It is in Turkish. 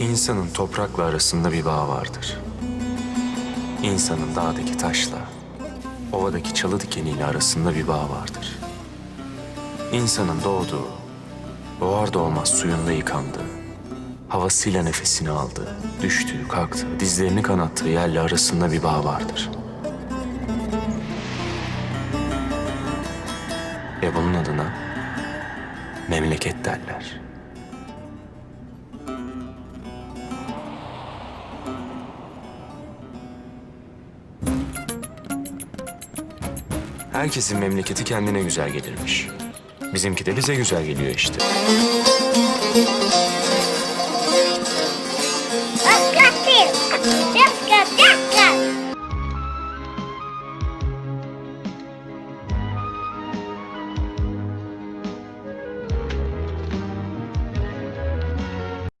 İnsanın toprakla arasında bir bağ vardır. İnsanın dağdaki taşla, ovadaki çalı dikeniyle arasında bir bağ vardır. İnsanın doğduğu, doğar doğmaz suyunda yıkandığı, havasıyla nefesini aldığı, düştüğü, kalktığı, dizlerini kanattığı yerle arasında bir bağ vardır. Ve bunun adına memleket derler. Herkesin memleketi kendine güzel gelirmiş. Bizimki de bize güzel geliyor işte.